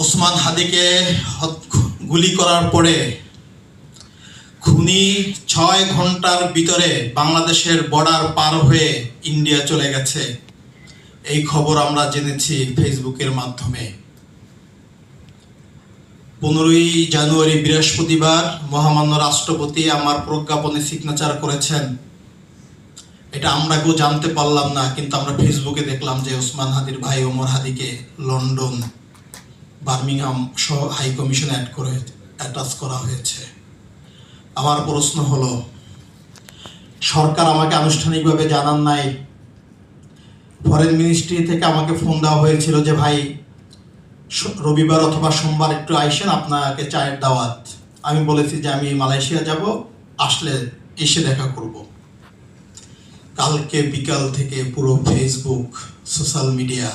ওসমান হাদিকে গুলি করার পরে খুনি ছয় ঘণ্টার ভিতরে বাংলাদেশের বর্ডার পার হয়ে ইন্ডিয়া চলে গেছে। এই খবর আমরা জেনেছি ফেসবুকের মাধ্যমে। পনেরোই জানুয়ারি বৃহস্পতিবার মহামান্য রাষ্ট্রপতি আমার প্রজ্ঞাপনে সিগনেচার করেছেন। এটা আমরা কেউ জানতে পারলাম না, কিন্তু আমরা ফেসবুকে দেখলাম যে ওসমান হাদির ভাই ওমর হাদিকে লন্ডন বার্মিংহাম সহ হাই কমিশন অ্যাড করে অ্যাটাচ করা হয়েছে। আমার প্রশ্ন হলো, সরকার আমাকে আনুষ্ঠানিকভাবে জানান নাই। ফরেন মিনিস্ট্রি থেকে আমাকে ফোন দেওয়া হয়েছিল যে, ভাই রবিবার অথবা সোমবার একটু আইসেন আপনাকে চায়ের দাওয়াত। আমি বলেছি যে, আমি মালয়েশিয়া যাব, আসলে এসে দেখা করব। কালকে বিকাল থেকে পুরো ফেসবুক সোশ্যাল মিডিয়া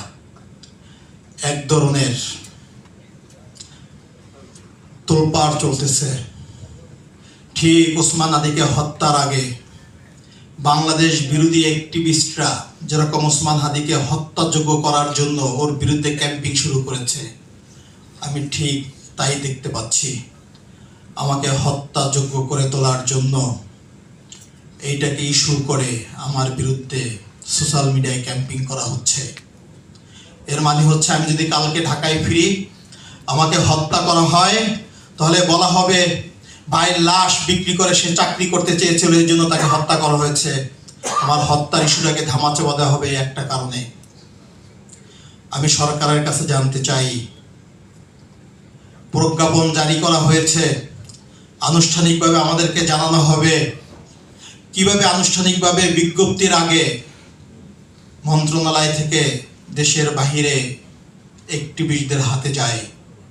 এক ধরনের তোলপাড় চলতেছে। ঠিক ওসমান আদিকে হত্যার আগে বাংলাদেশ বিরোধী অ্যাক্টিভিস্টরা যেরকম ওসমান হাদিকে হত্যাযোগ্য করার জন্য ওর বিরুদ্ধে ক্যাম্পিং শুরু করেছে, আমি ঠিক তাই দেখতে পাচ্ছি। আমাকে হত্যাযোগ্য করে তোলার জন্য এইটাকে ইস্যু করে আমার বিরুদ্ধে সোশ্যাল মিডিয়ায় ক্যাম্পিং করা হচ্ছে। এর মানে হচ্ছে আমি যদি কালকে ঢাকায় ফিরি, আমাকে হত্যা করা হয় তাহলে বলা হবে ভাইয়ের লাশ বিক্রি করে সে চাকরি করতে চেয়েছিল, এই জন্য তাকে হত্যা করা হয়েছে। আমার হত্যার ইস্যুটাকে ধামাচাপা দেওয়া হবে একটা কারণে। আমি সরকারের কাছে জানতে চাই, প্রজ্ঞাপন জারি করা হয়েছে, আনুষ্ঠানিকভাবে আমাদেরকে জানানো হবে। কীভাবে আনুষ্ঠানিকভাবে বিজ্ঞপ্তির আগে মন্ত্রণালয় থেকে দেশের বাহিরে অ্যাক্টিভিস্টদের হাতে যায়?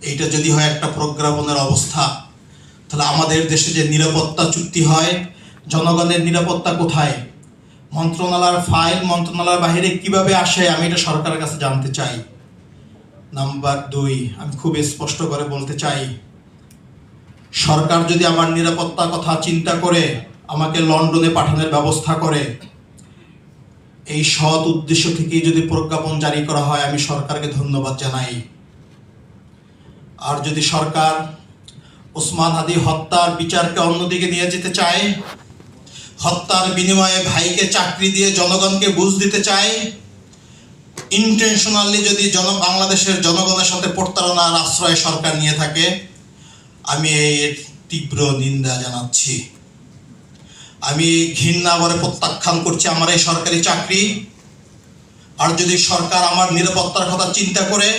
এইটা যদি হয় একটা প্রজ্ঞাপনের অবস্থা, তাহলে আমাদের দেশে যে নিরাপত্তা চুক্তি হয়, জনগণের নিরাপত্তা কোথায়? মন্ত্রণালয়ের ফাইল মন্ত্রণালয়ের বাহিরে কীভাবে আসে, আমি এটা সরকারের কাছে জানতে চাই। নাম্বার দুই, আমি খুব স্পষ্ট করে বলতে চাই, সরকার যদি আমার নিরাপত্তার কথা চিন্তা করে, আমাকে লন্ডনে পাঠানোর ব্যবস্থা করে, এই সৎ উদ্দেশ্য থেকেই যদি প্রজ্ঞাপন জারি করা হয়, আমি সরকারকে ধন্যবাদ জানাই। আর যদি সরকার ওসমান আদি হত্যার বিচারকে অন্যদিকে নিয়ে যেতে চায়, হত্যার বিনিময়ে ভাইকে চাকরি দিয়ে জনগণকে বুঝ দিতে চায় ইন্টেনশনালি যদি জন বাংলাদেশের জনগণের সাথে প্রতারণার আশ্রয় সরকার নিয়ে থাকে, আমি এর তীব্র নিন্দা জানাচ্ছি। আমি ঘৃণা ভরে প্রত্যাখ্যান করছি আমার এই সরকারি চাকরি। আর যদি সরকার আমার নিরাপত্তার কথা চিন্তা করে